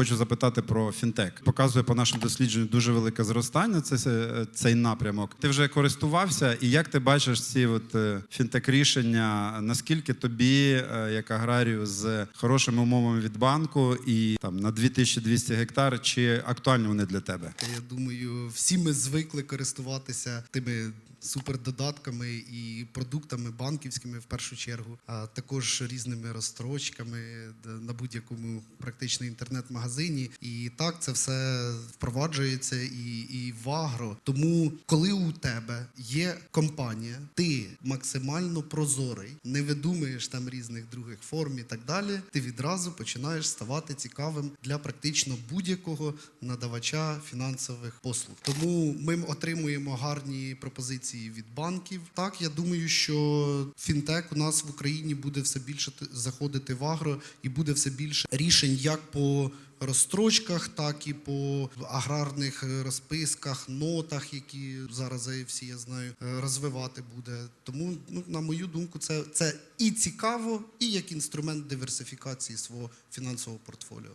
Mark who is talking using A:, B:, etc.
A: Хочу запитати про фінтек. Показує по нашому дослідженню дуже велике зростання. Це цей напрямок. Ти вже користувався, і як ти бачиш ці от е, фінтек рішення? Наскільки тобі, е, як аграрію, з хорошими умовами від банку і там на 2200 гектар, чи актуальні вони для тебе?
B: Я думаю, всі ми звикли користуватися тими супердодатками і продуктами банківськими в першу чергу, а також різними розстрочками на будь-якому практично інтернет-магазині. І так це все впроваджується і, і в агро. Тому, коли у тебе є компанія, ти максимально прозорий, не видумуєш там різних других форм і так далі. Ти відразу починаєш ставати цікавим для практично будь-якого надавача фінансових послуг. Тому ми отримуємо гарні пропозиції від банків. Так, я думаю, що фінтек у нас в Україні буде все більше заходити в агро і буде все більше рішень як по розстрочках, так і по аграрних е, розписках, нотах, які зараз всі я знаю, е, розвивати буде. Тому, ну, на мою думку, це, це і цікаво, і як інструмент диверсифікації свого фінансового портфоліо.